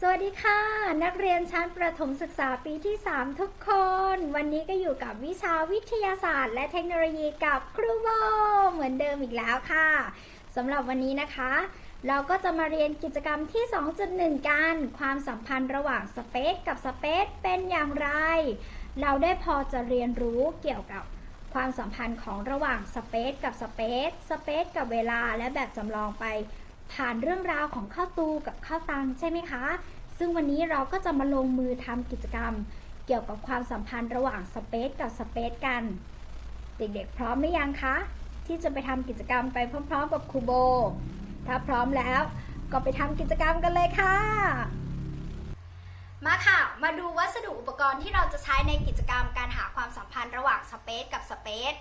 สวัสดีค่ะ นักเรียนชั้นประถมศึกษาปีที่ 3 ทุกคน วันนี้ก็อยู่กับวิชาวิทยาศาสตร์ และเทคโนโลยีกับครูโบเหมือนเดิมอีกแล้วค่ะสำหรับวันนี้นะคะ เราก็จะมาเรียนกิจกรรมที่ 2.1 กัน ความสัมพันธ์ระหว่างสเปซกับสเปซเป็นอย่างไร เราได้พอจะเรียนรู้เกี่ยวกับความสัมพันธ์ของระหว่างสเปซกับสเปซสเปซกับเวลาและแบบจำลองไป ผ่านเรื่องราวของข้าวตูกับข้าวตังใช่ไหมคะ ซึ่งวันนี้เราก็จะมาลงมือทำกิจกรรม เกี่ยวกับความสัมพันธ์ระหว่างสเปซกับสเปซกัน เด็กๆ พร้อมหรือยังคะ ที่จะไปทำกิจกรรมไปพร้อมๆ กับครูโบ ถ้าพร้อมแล้วก็ไปทำกิจกรรมกันเลยค่ะ มาค่ะ มาดูวัสดุอุปกรณ์ที่เราจะใช้ในกิจกรรมการหาความสัมพันธ์ระหว่างสเปซกับสเปซ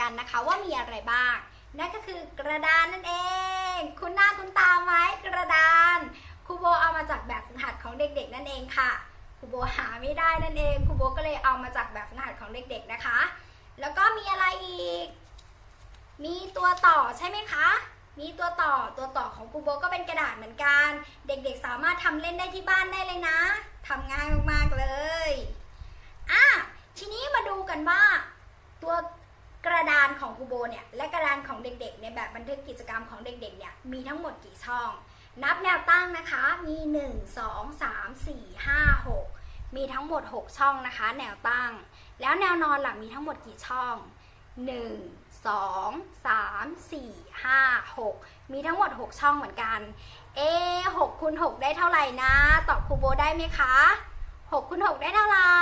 กันนะคะว่ามีอะไรบ้าง นั่นก็คือกระดานนั่นเอง คุณหน้าคุณตาไหมกระดาน ครูโบเอามาจากแบบฝึกหัดของเด็กๆ นั่นเองค่ะครูโบหาไม่ได้นั่นเองครูโบก็เลยเอามาจากแบบฝึกหัดของเด็ก ๆนะคะ แล้วก็มีอะไรอีก มีตัวต่อใช่ไหมคะมีตัวต่อตัวต่อของครูโบก็เป็นกระดาษเหมือนกัน เด็กๆสามารถทำเล่นได้ที่บ้านได้เลยนะทำง่ายมากๆเลยอะทีนี้มาดูกันว่า ตัวกระดานของครูโบเนี่ยและกระดานของเด็กๆในแบบบันทึกกิจกรรมของเด็กๆเนี่ยมีทั้งหมดกี่ช่อง นับแนวตั้งนะคะมี 1 2 3 4 5 6 มีทั้งหมด 6 ช่องนะคะ แนวตั้ง แล้วแนวนอนหล่ะมีทั้งหมดกี่ช่อง 1 2 3 4 5 6 มีทั้งหมด 6 ช่องเหมือนกัน เอ6คูณ6ได้เท่าไหร่นะ ตอบครูโบได้ไหมคะ6คูณ6ได้เท่าไหร่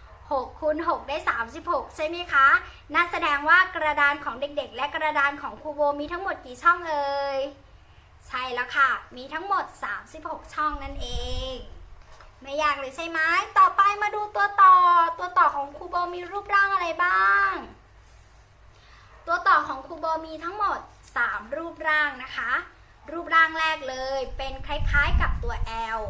6คูณ6ได้ 36 ใช่ไหมคะ นั่นแสดงว่ากระดานของเด็กๆ และกระดานของครูโบมีทั้งหมดกี่ช่องเอ่ย ใช่แล้วค่ะ มีทั้งหมด 36 ช่องนั่นเอง ไม่ยากเลยใช่ไหม ต่อไปมาดูตัวต่อ ตัวต่อของครูโบมีรูปร่างอะไรบ้าง ตัวต่อของครูโบมีทั้งหมด 3 รูปร่างนะคะ รูปร่างแรกเลย เป็นคล้ายๆกับตัว L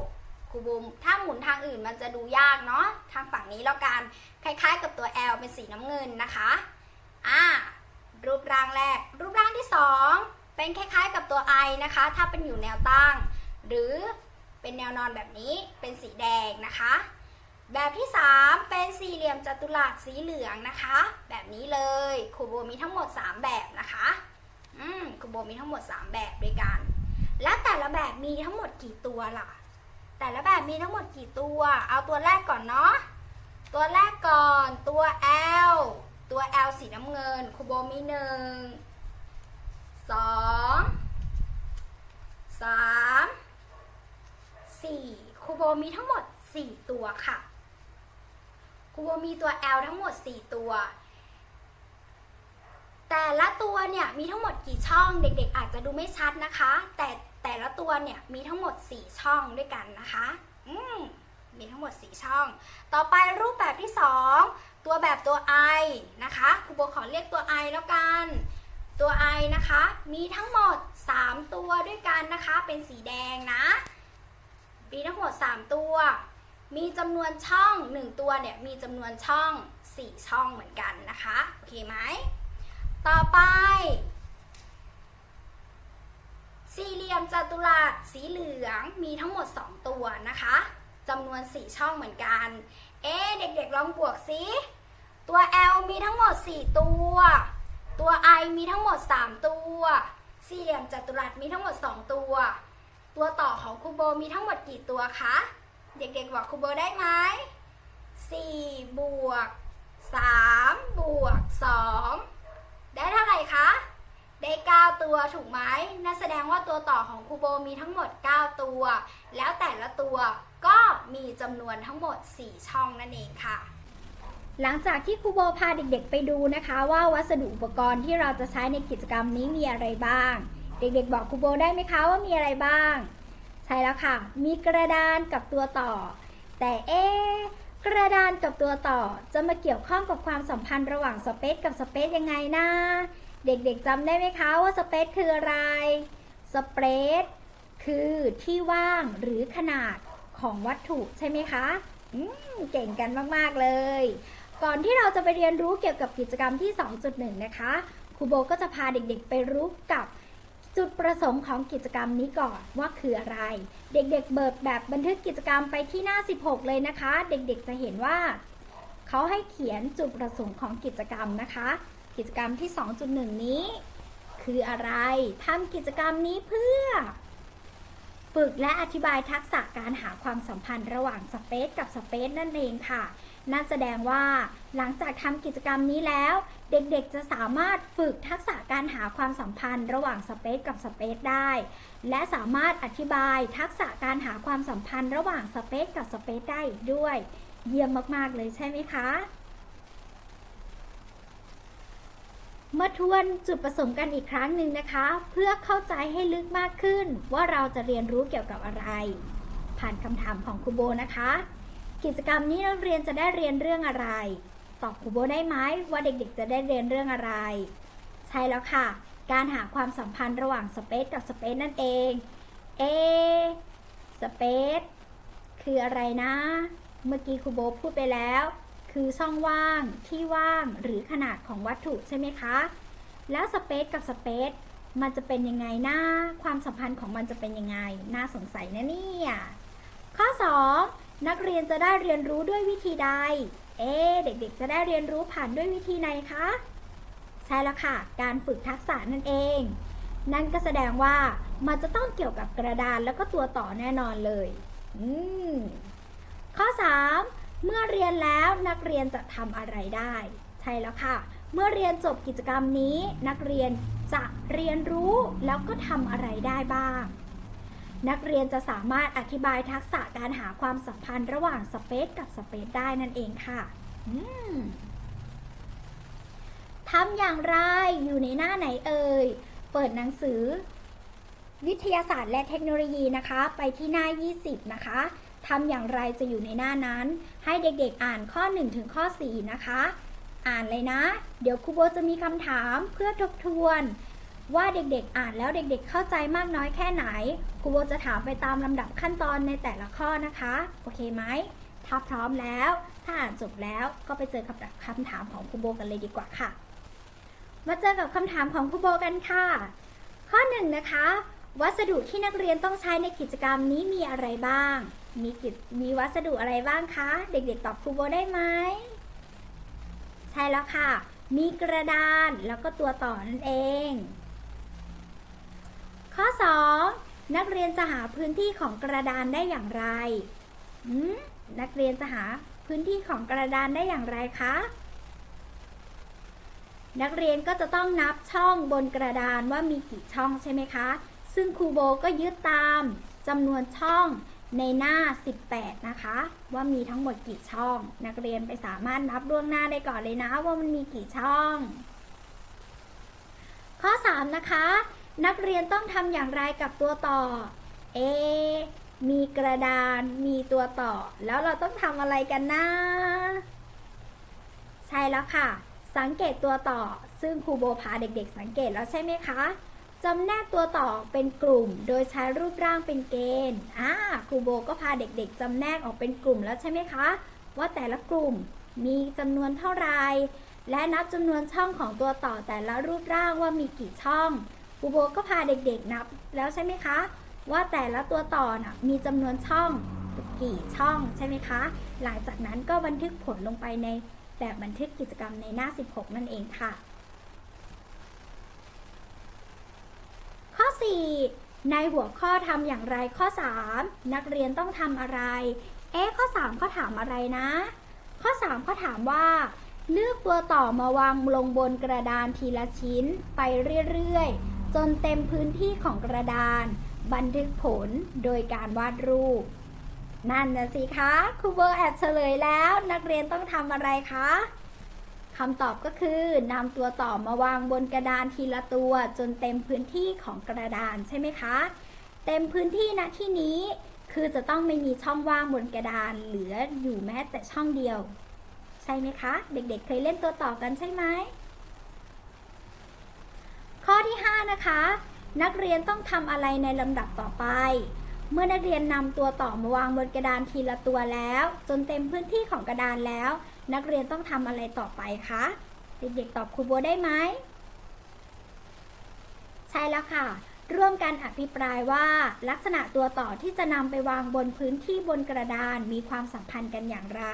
ครูบูมถ้าหมุนทางอื่นมันจะดูยากเนาะ ทางฝั่งนี้แล้วกัน คล้ายๆกับตัว L เป็นสีน้ำเงินนะคะ อ่า รูปร่างแรก รูปร่างที่ 2 เป็นคล้ายๆกับตัว I นะคะ ถ้าเป็นอยู่แนวตั้ง หรือเป็นแนวนอนแบบนี้เป็นสีแดงนะคะ แบบที่ 3 เป็นสี่เหลี่ยมจัตุรัสสีเหลืองนะคะ แบบนี้เลยครูโบมีทั้งหมด 3 แบบนะคะอืมครูโบมีทั้งหมด 3 แบบด้วยกัน และแต่ละแบบมีทั้งหมดกี่ตัวล่ะ แต่ละแบบมีทั้งหมดกี่ตัว เอาตัวแรกก่อนเนาะตัวแรกก่อนตัว L ตัว L สีน้ำเงินครูโบมีหนึ่ง สองสามสี่ครูโบมีทั้งหมด 4 ตัวค่ะครูโบมีตัว L ทั้งหมด 4 ตัว แต่ละตัวเนี่ยมีทั้งหมดกี่ช่องเด็กๆ อาจจะดูไม่ชัดนะคะ แต่แต่ละตัวเนี่ยมีทั้งหมด 4 ช่องด้วยกันนะคะอืมมีทั้งหมด 4 ช่อง ต่อไปรูปแบบที่ 2 ตัวแบบตัว I นะคะครูโบขอเรียกตัว I แล้วกัน ตัว I นะคะ มีทั้งหมด 3 ตัวด้วยกันนะคะ เป็นสีแดงนะ มีทั้งหมด 3 ตัว มีจำนวนช่อง 1 ตัวเนี่ย มีจำนวนช่อง 4 ช่องเหมือนกันนะคะ โอเคไหม ต่อไป สี่เหลี่ยมจัตุรัสสีเหลือง มีทั้งหมด 2 ตัวนะคะจำนวน 4 ช่องเหมือนกัน เอ๊เด็กๆ ลองบวกสิ ตัว L มีทั้งหมด 4 ตัว ตัว I มีทั้งหมด 3 ตัว สี่เหลี่ยมจัตุรัสมีทั้งหมด 2 ตัว ตัวต่อของคูโบมีทั้งหมดกี่ตัวคะ เด็กๆบอกคูโบได้ไหม4บวก3บวก2ได้เท่าไหร่คะ ได้ 9 ตัวถูกไหมนั่นแสดงว่าตัวต่อของคูโบมีทั้งหมด 9 ตัว แล้วแต่ละตัวก็มีจำนวนทั้งหมด 4 ช่องนั่นเองค่ะ หลังจากที่ครูโบพาเด็กๆ ไปดูนะคะ ว่าวัสดุอุปกรณ์ที่เราจะใช้ในกิจกรรมนี้มีอะไรบ้าง เด็กๆ บอกครูโบได้ไหมคะว่ามีอะไรบ้าง ใช่แล้วค่ะ มีกระดานกับตัวต่อ แต่เอ๊กระดานกับตัวต่อจะมาเกี่ยวข้องกับความสัมพันธ์ระหว่างสเปซกับสเปซยังไงนะเด็กๆจำได้ไหมคะว่าสเปซคืออะไรสเปซคือที่ว่างหรือขนาดของวัตถุใช่ไหมคะอืมเก่งกันมาก ๆ เลย ก่อนที่เราจะไปเรียนรู้เกี่ยวกับกิจกรรมที่ 2.1 นะคะครูโบก็จะพาเด็กๆไปรู้กับจุดประสงค์ของกิจกรรมนี้ก่อนว่าคืออะไร เด็กๆเบิกแบบบันทึกกิจกรรมไปที่หน้า 16 เลยนะคะ เด็กๆจะเห็นว่า เขาให้เขียนจุดประสงค์ของกิจกรรมนะคะ กิจกรรมที่ 2.1 นี้ คืออะไรทำกิจกรรมนี้เพื่อ ฝึกและอธิบายทักษะการหาความสัมพันธ์ระหว่างสเปซกับสเปซนั่นเองค่ะ นั่นแสดงว่าหลังจากทำกิจกรรมนี้แล้ว เด็กๆจะสามารถฝึกทักษะการหาความสัมพันธ์ระหว่างสเปซกับสเปซได้ และสามารถอธิบายทักษะการหาความสัมพันธ์ระหว่างสเปซกับสเปซได้อีกด้วย เยี่ยมมากๆเลยใช่ไหมคะมาทวนจุดประสงค์กันอีกครั้งหนึ่งนะคะ เพื่อเข้าใจให้ลึกมากขึ้นว่าเราจะเรียนรู้เกี่ยวกับอะไร ผ่านคำถามของครูโบนะคะ กิจกรรมนี้นักเรียนจะได้เรียนเรื่องอะไร ตอบครูโบได้ไหมว่าเด็กๆ จะได้เรียนเรื่องอะไร ใช่แล้วค่ะ การหาความสัมพันธ์ระหว่างสเปซกับสเปซนั่นเอง เอสเปซคืออะไรนะ เมื่อกี้ครูโบพูดไปแล้ว คือช่องว่าง ที่ว่าง หรือขนาดของวัตถุใช่ไหมคะ แล้วสเปซกับสเปซมันจะเป็นยังไงนะความสัมพันธ์ของมันจะเป็นยังไง น่าสงสัยนะเนี่ย ข้อ 2 นักเรียนจะได้เรียนรู้ด้วยวิธีใด เอ๊เด็กๆ จะได้เรียนรู้ผ่านด้วยวิธีไหนคะ ใช่แล้วค่ะ การฝึกทักษะนั่นเอง นั่นก็แสดงว่ามันจะต้องเกี่ยวกับกระดานแล้วก็ตัวต่อแน่นอนเลย อืม ข้อ 3 เมื่อเรียนแล้วนักเรียนจะทำอะไรได้ ใช่แล้วค่ะ เมื่อเรียนจบกิจกรรมนี้ นักเรียนจะเรียนรู้แล้วก็ทำอะไรได้บ้าง นักเรียนจะสามารถอธิบายทักษะการหาความสัมพันธ์ระหว่างสเปซกับสเปซได้นั่นเองค่ะทำอย่างไรอยู่ในหน้าไหนเอ่ย เปิดหนังสือ วิทยาศาสตร์และเทคโนโลยีนะคะ ไปที่หน้า 20 นะคะทำอย่างไรจะอยู่ในหน้านั้น ให้เด็กๆอ่านข้อ 1 ถึงข้อ 4 นะคะ อ่านเลยนะ เดี๋ยวครูโบจะมีคำถามเพื่อทบทวน ว่าเด็กๆ อ่านแล้วเด็กๆ เข้าใจมากน้อยแค่ไหน ครูโบจะถามไปตามลำดับขั้นตอนในแต่ละข้อนะคะ โอเคไหม ถ้าพร้อมแล้ว ถ้าอ่านจบแล้วก็ไปเจอกับคำถามของครูโบกันเลยดีกว่าค่ะ มาเจอกับคำถามของครูโบกันค่ะ ข้อหนึ่งนะคะ วัสดุที่นักเรียนต้องใช้ในกิจกรรมนี้มีอะไรบ้าง มีกิจมีวัสดุอะไรบ้างคะ เด็กๆ ตอบครูโบได้ไหม ใช่แล้วค่ะ มีกระดานแล้วก็ตัวต่อนั่นเอง ข้อ 2 นักเรียนจะหาพื้นที่ของกระดานได้อย่างไรนักเรียนจะหาพื้นที่ของกระดานได้อย่างไรคะ นักเรียนก็จะต้องนับช่องบนกระดานว่ามีกี่ช่องใช่ไหมคะ ซึ่งครูโบก็ยึดตามจำนวนช่องในหน้า 18 นะคะ ว่ามีทั้งหมดกี่ช่อง นักเรียนไปสามารถนับล่วงหน้าได้ก่อนเลยนะว่ามันมีกี่ช่อง ข้อ 3 นะคะ นักเรียนต้องทำอย่างไรกับตัวต่อ เอ มีกระดาน มีตัวต่อ แล้วเราต้องทำอะไรกันนะ ใช่แล้วค่ะ สังเกตตัวต่อ ซึ่งครูโบพาเด็กๆ สังเกตแล้วใช่ไหมคะจำแนกตัวต่อเป็นกลุ่ม โดยใช้รูปร่างเป็นเกณฑ์อ่าครูโบก็พาเด็กๆจำแนกออกเป็นกลุ่มแล้วใช่ไหมคะ ว่าแต่ละกลุ่มมีจำนวนเท่าไร และนับจำนวนช่องของตัวต่อแต่ละรูปร่างว่ามีกี่ช่อง ครูโบก็พาเด็กๆนับแล้วใช่ไหมคะ ว่าแต่ละตัวต่อน่ะมีจำนวนช่องกี่ช่องใช่ไหมคะ หลังจากนั้นก็บันทึกผลลงไปในแบบบันทึกกิจกรรมในหน้า 16 นั่นเองค่ะ ข้อ 4 ในหัวข้อทำอย่างไรข้อ 3 นักเรียนต้องทำอะไร เอ๊ข้อ 3 เขาถามอะไรนะ ข้อ 3 เขาถามว่า เลือกตัวต่อมาวางลงบนกระดานทีละชิ้นไปเรื่อยๆ จนเต็มพื้นที่ของกระดาน บันทึกผลโดยการวาดรูป นั่นนะสิคะครูเบอร์แอบเฉลยแล้ว นักเรียนต้องทำอะไรคะคำตอบก็คือนำตัวต่อมาวางบนกระดานทีละตัวจนเต็มพื้นที่ของกระดานใช่ไหมคะ เต็มพื้นที่ณที่นี้ คือจะต้องไม่มีช่องว่างบนกระดานเหลืออยู่แม้แต่ช่องเดียว ใช่ไหมคะ เด็กๆเเคยเล่นตัวต่อกันใช่ไหม ข้อที่ 5 นะคะ นักเรียนต้องทำอะไรในลำดับต่อไป เมื่อนักเรียนนำตัวต่อมาวางบนกระดานทีละตัวแล้ว จนเต็มพื้นที่ของกระดานแล้ว นักเรียนต้องทำอะไรต่อไปคะเด็กๆตอบครูโบได้ไหมใช่แล้วค่ะ ร่วมกันอภิปรายว่าลักษณะตัวต่อที่จะนำไปวางบนพื้นที่บนกระดานมีความสัมพันธ์กันอย่างไร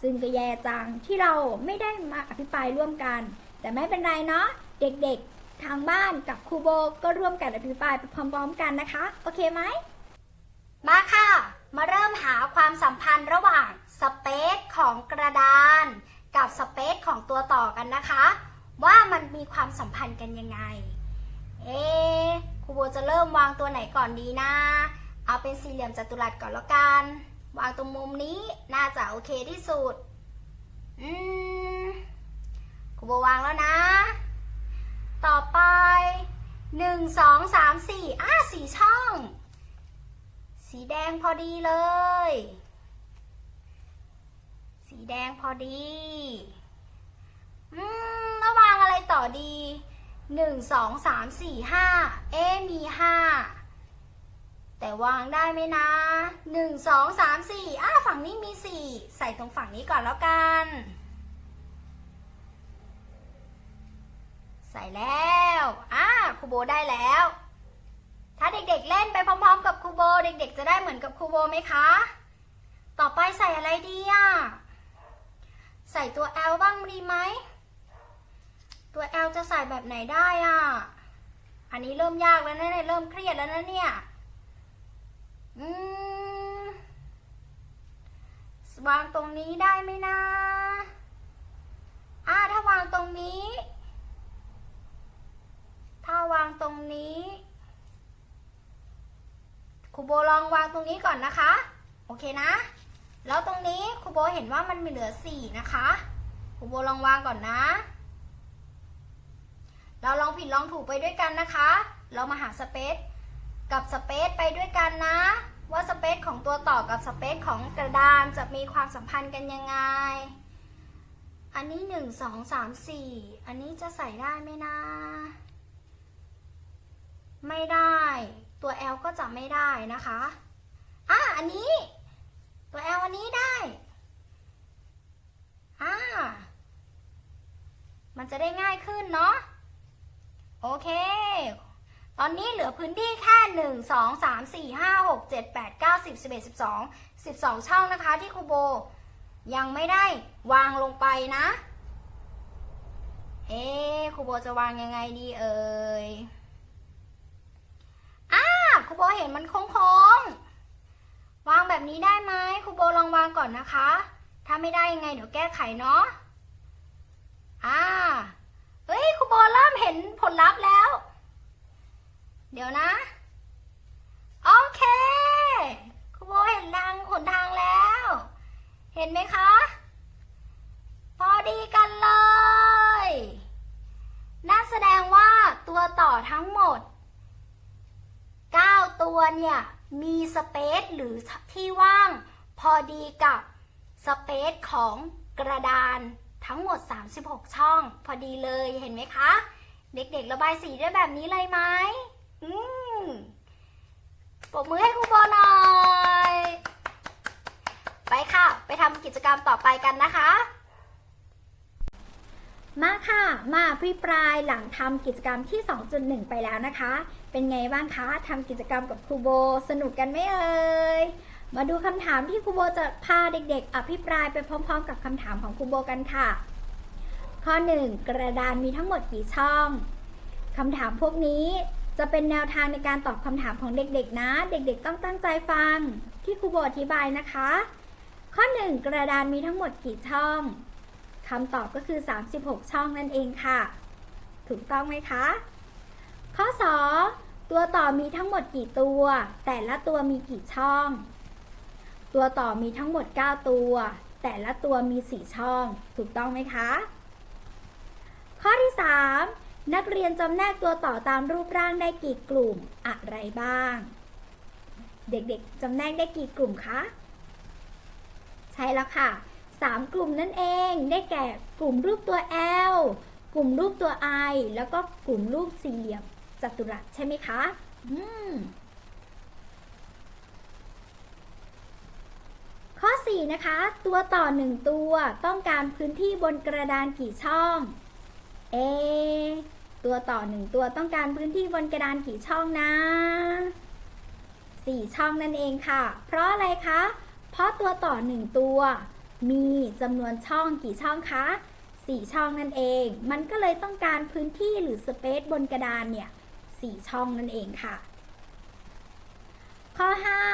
ซึ่งก็แย่จังที่เราไม่ได้มาอภิปรายร่วมกัน แต่ไม่เป็นไรเนาะเด็กๆ ทางบ้านกับครูโบก็ร่วมกันอภิปรายไปพร้อมๆกันนะคะ โอเคไหม มาค่ะ มาเริ่มหาความสัมพันธ์ระหว่างสเปซของกระดาน กับสเปซของตัวต่อกันนะคะ ว่ามันมีความสัมพันธ์กันยังไง เอ๊ครูโบจะเริ่มวางตัวไหนก่อนดีนะ เอาเป็นสี่เหลี่ยมจัตุรัสก่อนแล้วกัน วางตรงมุมนี้น่าจะโอเคที่สุด อืมครูโบวางแล้วนะ ต่อไปหนึ่งสองสามสี่อะสี่ช่อง สีแดงพอดีเลย สีแดงพอดีอืมแล้ววางอะไรต่อดีหนึ่งสองสามสี่ห้าเอ๊มีห้าแต่วางได้ไหมนะหนึ่งสองสามสี่อะฝั่งนี้มีสี่ใส่ตรงฝั่งนี้ก่อนแล้วกัน ส่แล้วอะครูโบได้แล้ว ถ้าเด็กๆเล่นไปพร้อมๆ กับครูโบ เด็ก ๆ จะได้เหมือนกับครูโบไหมคะ ต่อไปใส่อะไรดีอะ ใส่ตัว L บ้างดีไหม ตัว L จะใส่แบบไหนได้อะ อันนี้เริ่มยากแล้วนะเนี่ยเริ่มเครียดแล้วนะเนี่ย อืมวางตรงนี้ได้ไหมนะอ่าถ้าวางตรงนี้ ถ้าวางตรงนี้ครูโบลองวางตรงนี้ก่อนนะคะ โอเคนะ แล้วตรงนี้ครูโบเห็นว่ามันมีเหลือสี่นะคะครูโบลองวางก่อนนะ เราลองผิดลองถูกไปด้วยกันนะคะ เรามาหาสเปซกับสเปซไปด้วยกันนะ ว่าสเปซของตัวต่อกับสเปซของกระดานจะมีความสัมพันธ์กันยังไง อันนี้หนึ่งสองสามสี่อันนี้จะใส่ได้ไหมนะ ไม่ได้ ตัว L ก็จะไม่ได้นะคะอะอันนี้ ตัว L อันนี้ได้อ่ามันจะได้ง่ายขึ้นเนาะโอเค ตอนนี้เหลือพื้นที่แค่หนึ่งสองสามสี่ห้าหกเจ็ดแปดเก้าสิบสิบเอ็ดสิบสองสิบสองช่องนะคะที่ครูโบ ยังไม่ได้วางลงไปนะ เอ๊ครูโบจะวางยังไงดีเอ่ย ครูโบเห็นมันโค้งๆ วางแบบนี้ได้ไหมครูโบลองวางก่อนนะคะ ถ้าไม่ได้ยังไงเดี๋ยวแก้ไขเนาะ อ่า เฮ้ยครูโบเริ่มเห็นผลลัพธ์แล้ว เดี๋ยวนะ โอเคครูโบเห็นทางหนทางแล้ว เห็นไหมคะ พอดีกันเลย นั่นแสดงว่าตัวต่อทั้งหมด 9 ตัวเนี่ย มีสเปซหรือที่ว่าง พอดีกับสเปซของกระดานทั้งหมด 36 ช่อง พอดีเลยเห็นไหมคะ เด็กๆ ระบายสีได้แบบนี้เลยไหมอืมปรบมือให้ครูโบหน่อย ไปค่ะ ไปทำกิจกรรมต่อไปกันนะคะ มาค่ะ มาอภิปรายหลังทำกิจกรรมที่ 2.1 ไปแล้วนะคะ เป็นไงบ้างคะทำกิจกรรมกับครูโบสนุกกันไหมเอ่ย มาดูคำถามที่ครูโบจะพาเด็กๆ อภิปรายไปพร้อมๆ กับคำถามของครูโบกันค่ะ ข้อ 1 กระดานมีทั้งหมดกี่ช่องคำถามพวกนี้จะเป็นแนวทางในการตอบคำถามของเด็กๆนะ เด็กๆ ต้องตั้งใจฟังที่ครูโบอธิบายนะคะ ข้อ 1 กระดานมีทั้งหมดกี่ช่องคำตอบก็คือ 36 ช่องนั่นเองค่ะ ถูกต้องไหมคะ ตัวต่อมีทั้งหมดกี่ตัว แต่ละตัวมีกี่ช่อง ตัวต่อมีทั้งหมด 9 ตัว แต่ละตัวมี4ช่อง ถูกต้องไหมคะ ข้อที่ 3 นักเรียนจำแนกตัวต่อตามรูปร่างได้กี่กลุ่มอะไรบ้าง เด็กๆจำแนกได้กี่กลุ่มคะ ใช่แล้วค่ะ 3 กลุ่มนั่นเอง ได้แก่กลุ่มรูปตัว L กลุ่มรูปตัว I แล้วก็กลุ่มรูปสี่เหลี่ยม จัตุรัสใช่ไหมคะ อืม ข้อ 4 นะคะ ตัวต่อ 1 ตัวต้องการพื้นที่บนกระดานกี่ช่อง A ตัวต่อหนึ่งตัวต้องการพื้นที่บนกระดานกี่ช่องนะสี่ช่องนั่นเองค่ะ เพราะอะไรคะ เพราะตัวต่อหนึ่งตัว มีจำนวนช่องกี่ช่องคะสี่ช่องนั่นเอง มันก็เลยต้องการพื้นที่หรือสเปซบนกระดานเนี่ย สี่ช่องนั่นเองค่ะ ข้อ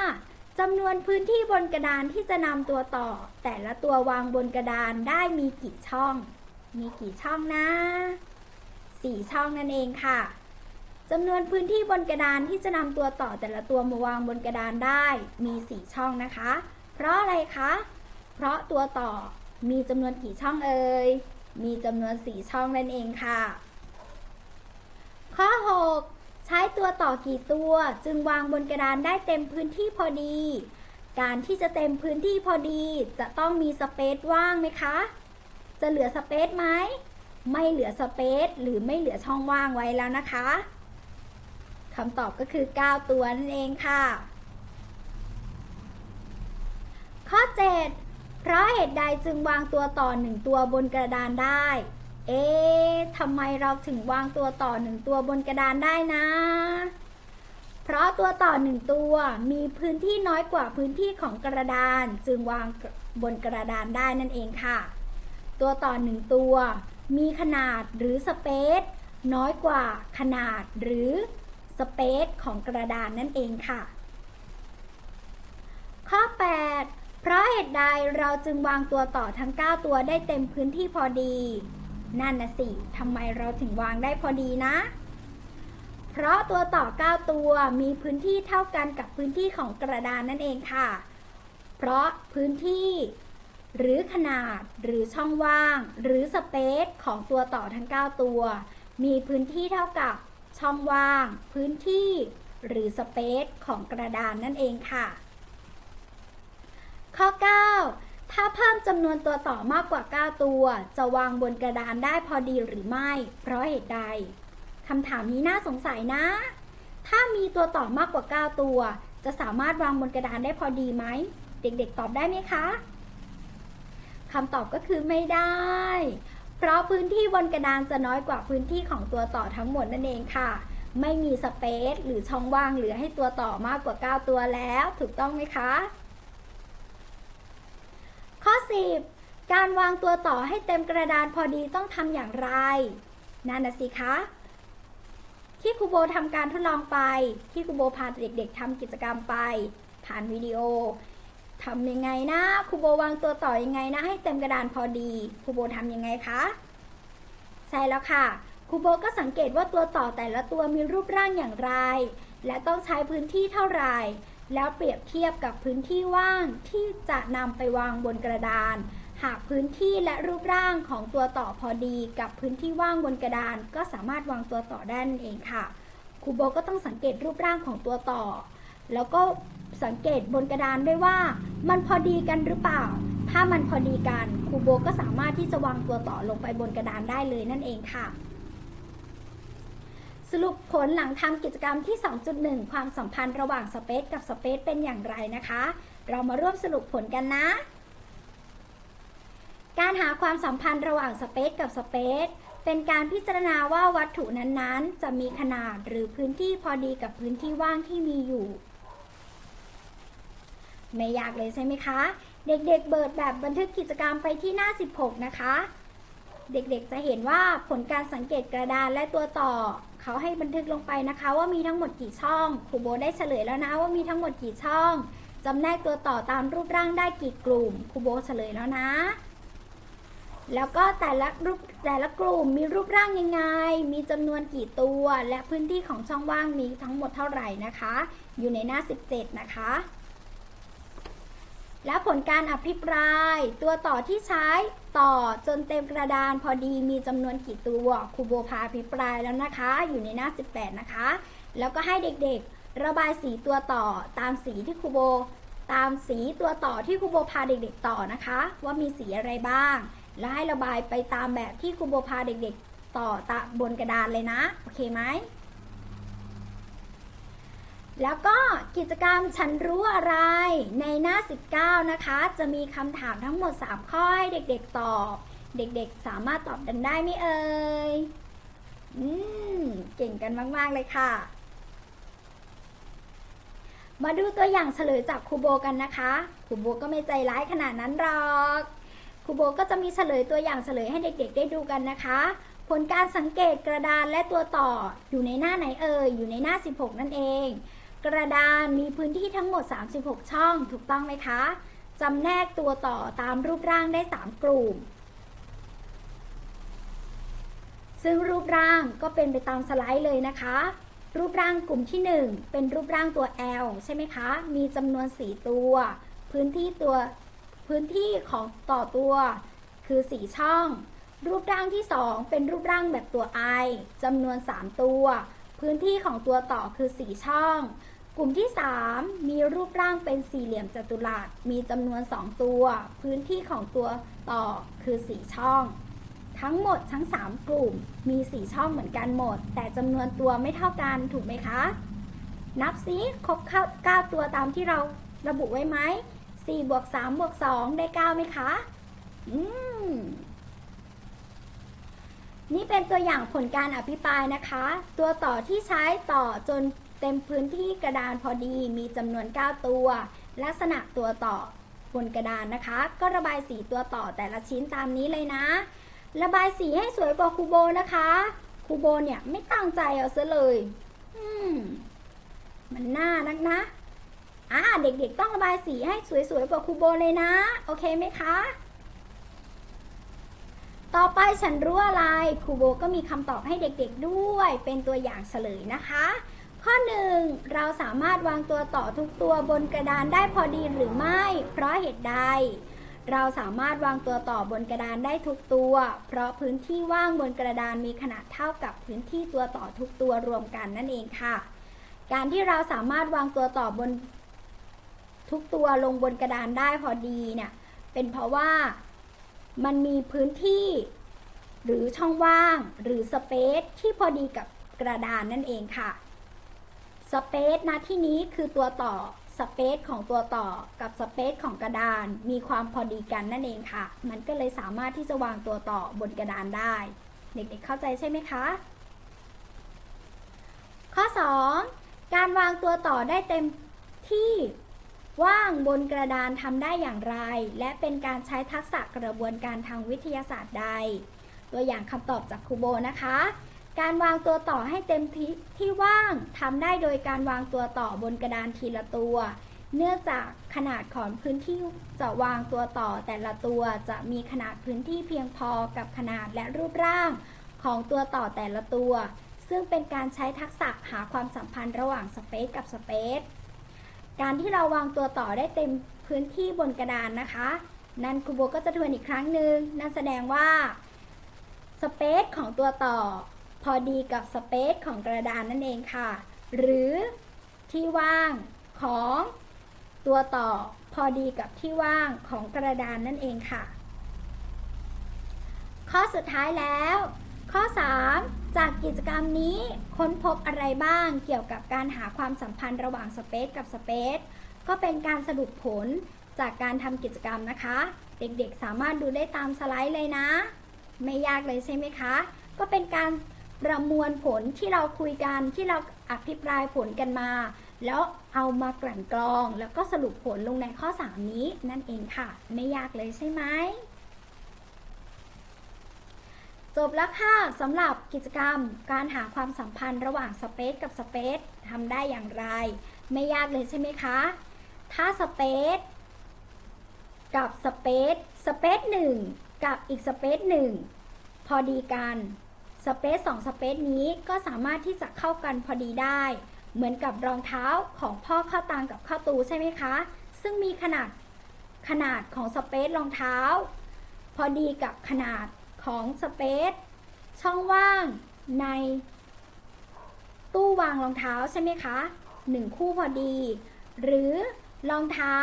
5จำนวนพื้นที่บนกระดานที่จะนำตัวต่อ แต่ละตัววางบนกระดานได้มีกี่ช่อง มีกี่ช่องนะสี่ช่องนั่นเองค่ะจำนวนพื้นที่บนกระดานที่จะนำตัวต่อแต่ละตัวมาวางบนกระดานได้มีสี่ช่องนะคะ เพราะอะไรคะ เพราะตัวต่อมีจำนวนกี่ช่องเอ่ย มีจำนวนสี่ช่องนั่นเองค่ะ ข้อ 6 ใช้ตัวต่อกี่ตัวจึงวางบนกระดานได้เต็มพื้นที่พอดี การที่จะเต็มพื้นที่พอดีจะต้องมีสเปซว่างไหมคะ จะเหลือสเปซไหม ไม่เหลือสเปซหรือไม่เหลือช่องว่างไว้แล้วนะคะคำตอบก็คือ 9 ตัวนั่นเองค่ะ ข้อ 7 เพราะเหตุใดจึงวางตัวต่อหนึ่งตัวบนกระดานได้ เอ๊ะทำไมเราถึงวางตัวต่อหนึ่งตัวบนกระดานได้นะ เพราะตัวต่อหนึ่งตัวมีพื้นที่น้อยกว่าพื้นที่ของกระดาน จึงวางบนกระดานได้นั่นเองค่ะ ตัวต่อหนึ่งตัว มีขนาดหรือสเปซน้อยกว่าขนาดหรือสเปซของกระดานนั่นเองค่ะ ข้อ 8 เพราะเหตุใดเราจึงวางตัวต่อทั้ง 9 ตัวได้เต็มพื้นที่พอดี นั่นนะสิทำไมเราถึงวางได้พอดีนะ เพราะตัวต่อ 9 ตัวมีพื้นที่เท่ากันกับพื้นที่ของกระดานนั่นเองค่ะ เพราะพื้นที่ หรือขนาดหรือช่องว่าง หรือสเปซของตัวต่อทั้ง 9 ตัว มีพื้นที่เท่ากับช่องว่าง พื้นที่ หรือสเปซของกระดานนั่นเองค่ะ ข้อ 9 ถ้าเพิ่มจำนวนตัวต่อมากกว่า 9 ตัว จะวางบนกระดานได้พอดีหรือไม่ เพราะเหตุใดคำถามนี้น่าสงสัยนะ ถ้ามีตัวต่อมากกว่า 9 ตัว จะสามารถวางบนกระดานได้พอดีไหม เด็กๆ ตอบได้ไหมคะคำตอบก็คือไม่ได้ เพราะพื้นที่บนกระดานจะน้อยกว่าพื้นที่ของตัวต่อทั้งหมดนั่นเองค่ะ ไม่มีสเปซหรือช่องว่างเหลือให้ตัวต่อมากกว่า 9 ตัวแล้ว ถูกต้องไหมคะ ข้อ 10 การวางตัวต่อให้เต็มกระดานพอดีต้องทำอย่างไร นั่นนะสิคะ ที่ครูโบทำการทดลองไป ที่ครูโบพาเด็ก ๆทำกิจกรรมไป ผ่านวิดีโอทำยังไงนะครูโบวางตัวต่อยังไงนะ ให้เต็มกระดานพอดีครูโบทำยังไงคะใช่แล้วค่ะครูโบก็สังเกตว่าตัวต่อแต่ละตัวมีรูปร่างอย่างไร และต้องใช้พื้นที่เท่าไหร่ แล้วเปรียบเทียบกับพื้นที่ว่างที่จะนำไปวางบนกระดาน หากพื้นที่และรูปร่างของตัวต่อพอดีกับพื้นที่ว่างบนกระดาน ก็สามารถวางตัวต่อได้นั่นเองค่ะครูโบก็ต้องสังเกตรูปร่างของตัวต่อ แล้วก็สังเกตบนกระดานด้วยว่า มันพอดีกันหรือเปล่า ถ้ามันพอดีกันครูโบก็สามารถที่จะวางตัวต่อลงไปบนกระดานได้เลยนั่นเองค่ะ รุปผลหลังทำกิจกรรมที่ 2.1 ความสัมพันธ์ระหว่างสเปซกับสเปซเป็นอย่างไรนะคะ เรามาร่วมสรุปผลกันนะ การหาความสัมพันธ์ระหว่างสเปซกับสเปซเป็นการพิจารณาว่าวัตถุนั้นๆ จะมีขนาดหรือพื้นที่พอดีกับพื้นที่ว่างที่มีอยู่ ไม่ยากเลยใช่ไหมคะ เด็กๆเบิดแบบบันทึกกิจกรรมไปที่หน้า 16 นะคะ เด็กๆจะเห็นว่าผลการสังเกตกระดานและตัวต่อ เขาให้บันทึกลงไปนะคะ ว่ามีทั้งหมดกี่ช่องครูโบได้เฉลยแล้วนะว่ามีทั้งหมดกี่ช่องจำแนกตัวต่อตามรูปร่างได้กี่กลุ่มครูโบเฉลยแล้วนะ แล้วก็แต่ละรูปแต่ละกลุ่มมีรูปร่างยังไง มีจำนวนกี่ตัว และพื้นที่ของช่องว่างมีทั้งหมดเท่าไหร่นะคะ อยู่ในหน้า 17 นะคะ และผลการอภิปราย ตัวต่อที่ใช้ต่อจนเต็มกระดานพอดีมีจำนวนกี่ตัวครูโบพาอภิปรายแล้วนะคะ อยู่ในหน้า 18 นะคะ แล้วก็ให้เด็กๆ ระบายสีตัวต่อตามสีที่ครูโบ ตามสีตัวต่อที่ครูโบพาเด็กๆ ต่อนะคะ ว่ามีสีอะไรบ้าง แล้วให้ระบายไปตามแบบที่ครูโบพาเด็กๆ ต่อตาบนกระดานเลยนะ โอเคไหม แล้วก็กิจกรรมฉันรู้อะไรในหน้า 19 นะคะ จะมีคำถามทั้งหมด 3 ข้อให้เด็กๆตอบ เด็กๆสามารถตอบกันได้ไหมเอ่ยอืมเก่งกันมาก ๆ เลยค่ะ มาดูตัวอย่างเฉลยจากครูโบกันนะคะครูโบก็ไม่ใจร้ายขนาดนั้นหรอกครูโบก็จะมีเฉลยตัวอย่างเฉลยให้เด็ก ๆ ได้ดูกันนะคะ ผลการสังเกตกระดานและตัวต่ออยู่ในหน้าไหนเอ่ยอยู่ในหน้า 16 นั่นเอง กระดานมีพื้นที่ทั้งหมด 36 ช่องถูกต้องไหมคะจำแนกตัวต่อตามรูปร่างได้ 3 กลุ่ม ซึ่งรูปร่างก็เป็นไปตามสไลด์เลยนะคะ รูปร่างกลุ่มที่ 1 เป็นรูปร่างตัว L ใช่ไหมคะ มีจำนวน 4 ตัว พื้นที่ตัวพื้นที่ของต่อตัว คือ 4 ช่อง รูปร่างที่ 2 เป็นรูปร่างแบบตัว I จำนวน 3 ตัว พื้นที่ของตัวต่อคือ 4 ช่อง กลุ่มที่ 3 มีรูปร่างเป็นสี่เหลี่ยมจัตุรัส มีจำนวน 2 ตัว พื้นที่ของตัวต่อคือ4ช่อง ทั้งหมดทั้ง 3 กลุ่มมี4ช่องเหมือนกันหมด แต่จำนวนตัวไม่เท่ากันถูกไหมคะ นับซิครบ9ตัวตามที่เราระบุไว้ไหม4บวก3บวก2ได้9ไหมคะ อืม นี่เป็นตัวอย่างผลการอภิปรายนะคะ ตัวต่อที่ใช้ต่อจน เต็มพื้นที่กระดานพอดีมีจำนวน 9 ตัว ลักษณะตัวต่อบนกระดานนะคะ ก็ระบายสีตัวต่อแต่ละชิ้นตามนี้เลยนะ ระบายสีให้สวยกว่าครูโบนะคะครูโบเนี่ยไม่ตั้งใจเอาซะเลย อืมมันน่านักนะอ่าเด็กๆต้องระบายสีให้สวยๆกว่าครูโบเลยนะ โอเคไหมคะ ต่อไปฉันรู้อะไรครูโบก็มีคำตอบให้เด็กๆด้วย เป็นตัวอย่างเฉลยนะคะ ข้อ 1 เราสามารถวางตัวต่อทุกตัวบนกระดานได้พอดีหรือไม่ เพราะเหตุใด เราสามารถวางตัวต่อบนกระดานได้ทุกตัว เพราะพื้นที่ว่างบนกระดานมีขนาดเท่ากับพื้นที่ตัวต่อทุกตัวรวมกันนั่นเองค่ะ การที่เราสามารถวางตัวต่อบนทุกตัวลงบนกระดานได้พอดีเนี่ยเป็นเพราะว่ามันมีพื้นที่ หรือช่องว่าง หรือสเปซที่พอดีกับกระดานนั่นเองค่ะ สเปซนะที่นี้คือตัวต่อสเปซของตัวต่อกับสเปซของกระดาน มีความพอดีกันนั่นเองค่ะ มันก็เลยสามารถที่จะวางตัวต่อบนกระดานได้ เด็กๆเข้าใจใช่ไหมคะ ข้อ 2 การวางตัวต่อได้เต็มที่ว่างบนกระดานทำได้อย่างไร และเป็นการใช้ทักษะกระบวนการทางวิทยาศาสตร์ใด ตัวอย่างคำตอบจากครูโบนะคะ การวางตัวต่อให้เต็มที่ที่ว่างทำได้โดยการวางตัวต่อบนกระดานทีละตัว เนื่องจากขนาดของพื้นที่จะวางตัวต่อแต่ละตัวจะมีขนาดพื้นที่เพียงพอกับขนาดและรูปร่างของตัวต่อแต่ละตัว ซึ่งเป็นการใช้ทักษะหาความสัมพันธ์ระหว่างสเปซกับสเปซการที่เราวางตัวต่อได้เต็มพื้นที่บนกระดานนะคะ นันครูโบก็จะทวนอีกครั้งหนึ่งนั่นแสดงว่าสเปซของตัวต่อ พอดีกับสเปซของกระดานนั่นเองค่ะ หรือที่ว่างของตัวต่อพอดีกับที่ว่างของกระดานนั่นเองค่ะ ข้อสุดท้ายแล้ว ข้อ 3 จากกิจกรรมนี้ค้นพบอะไรบ้างเกี่ยวกับการหาความสัมพันธ์ระหว่างสเปซกับสเปซก็เป็นการสรุปผลจากการทำกิจกรรมนะคะ เด็กๆสามารถดูได้ตามสไลด์เลยนะ ไม่ยากเลยใช่ไหมคะ ก็เป็นการ ประมวลผลที่เราคุยกันที่เราอภิปรายผลกันมา แล้วเอามากลั่นกรอง แล้วก็สรุปผลลงในข้อ 3 นี้นั่นเองค่ะ ไม่ยากเลยใช่ไหมจบแล้วค่ะสำหรับกิจกรรมการหาความสัมพันธ์ระหว่างสเปซกับสเปซทำได้อย่างไร ไม่ยากเลยใช่ไหมคะ ถ้าสเปซกับสเปซสเปซหนึ่งกับอีกสเปซหนึ่งพอดีกัน สเปซสองสเปซนี้ก็สามารถที่จะเข้ากันพอดีได้ เหมือนกับรองเท้าของพ่อข้าตังกับข้าตูใช่ไหมคะ ซึ่งมีขนาดขนาดของสเปซรองเท้า พอดีกับขนาดของสเปซช่องว่างในตู้วางรองเท้าใช่ไหมคะหนึ่งคู่พอดี หรือรองเท้า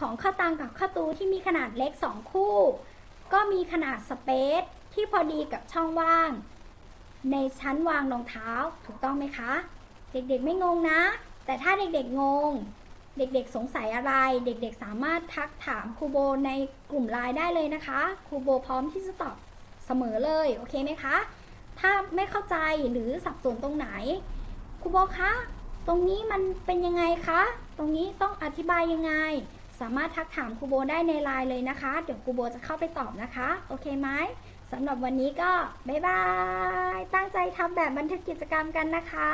ของข้าวตังกับข้าวตูที่มีขนาดเล็ก 2 คู่ ก็มีขนาดสเปซที่พอดีกับช่องว่าง ในชั้นวางรองเท้าถูกต้องไหมคะ เด็กๆไม่งงนะ แต่ถ้าเด็กๆงง เด็กๆสงสัยอะไร เด็กๆสามารถทักถามครูโบในกลุ่มไลน์ได้เลยนะคะครูโบพร้อมที่จะตอบเสมอเลยโอเคไหมคะ ถ้าไม่เข้าใจหรือสับสนตรงไหนครูโบคะตรงนี้มันเป็นยังไงคะ ตรงนี้ต้องอธิบายยังไง สามารถทักถามครูโบได้ในไลน์เลยนะคะ เดี๋ยวครูโบจะเข้าไปตอบนะคะ โอเคไหม สำหรับวันนี้ก็บ๊ายบาย ตั้งใจทำแบบบันทึกกิจกรรมกันนะคะ